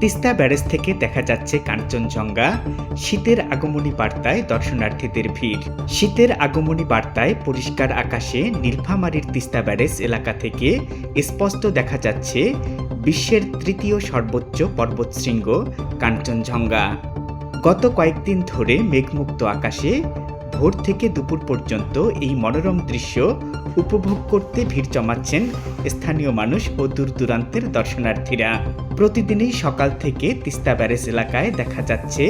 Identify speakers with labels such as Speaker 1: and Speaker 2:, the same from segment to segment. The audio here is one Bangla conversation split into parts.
Speaker 1: তিস্তা ব্যারেজ থেকে দেখা যাচ্ছে কাঞ্চনজঙ্ঘা। শীতের আগমনী বার্তায় দর্শনার্থীদের ভিড়। শীতের আগমনী বার্তায় পরিষ্কার আকাশে নীলফামারীর তিস্তা ব্যারেজ এলাকা থেকে স্পষ্ট দেখা যাচ্ছে বিশ্বের তৃতীয় সর্বোচ্চ পর্বতশৃঙ্গ কাঞ্চনজঙ্ঘা। গত কয়েকদিন ধরে মেঘমুক্ত আকাশে ভোর থেকে দুপুর পর্যন্ত এই মনোরম দৃশ্য উপভোগ করতে ভিড় জমাচ্ছেন স্থানীয় মানুষ ও দূর দূরান্তের দর্শনার্থীরা। প্রতিদিনই সকাল থেকে তিস্তা ব্যারেজ এলাকায় দেখা যাচ্ছে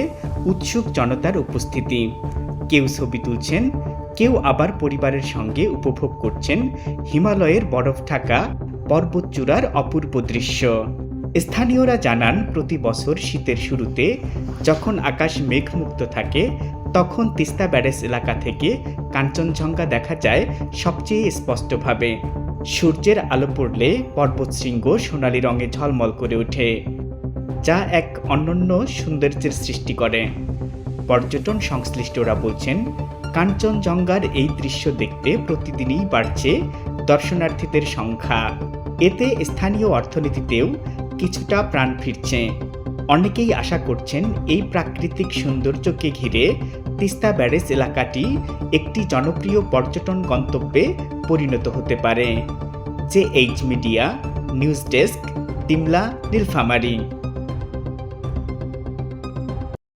Speaker 1: উৎসুক জনতার উপস্থিতি। কেউ ছবি তুলছেন, কেউ আবার পরিবারের সঙ্গে উপভোগ করছেন হিমালয়ের বরফ ঢাকা পর্বতচূড়ার অপূর্ব দৃশ্য। স্থানীয়রা জানান, প্রতি বছর শীতের শুরুতে যখন আকাশ মেঘমুক্ত থাকে, তখন তিস্তা ব্যারেজ এলাকা থেকে কাঞ্চনজঙ্ঘা দেখা যায় সবচেয়ে স্পষ্টভাবে। সূর্যের আলো পড়লে পর্বতশৃঙ্গ সোনালি রঙে ঝলমল করে ওঠে, যা এক অনন্য সৌন্দর্যের সৃষ্টি করে। পর্যটন সংশ্লিষ্টরা বলছেন, কাঞ্চনজঙ্ঘার এই দৃশ্য দেখতে প্রতিদিনই বাড়ছে দর্শনার্থীদের সংখ্যা। এতে স্থানীয় অর্থনীতিতেও কিছুটা প্রাণ ফিরছে। অনেকেই আশা করছেন এই প্রাকৃতিক সৌন্দর্যকে ঘিরে তিস্তা ব্যারেজ এলাকাটি একটি জনপ্রিয় পর্যটন গন্তব্যে পরিণত হতে পারে। J H media, news desk তিমলা Nilphamari.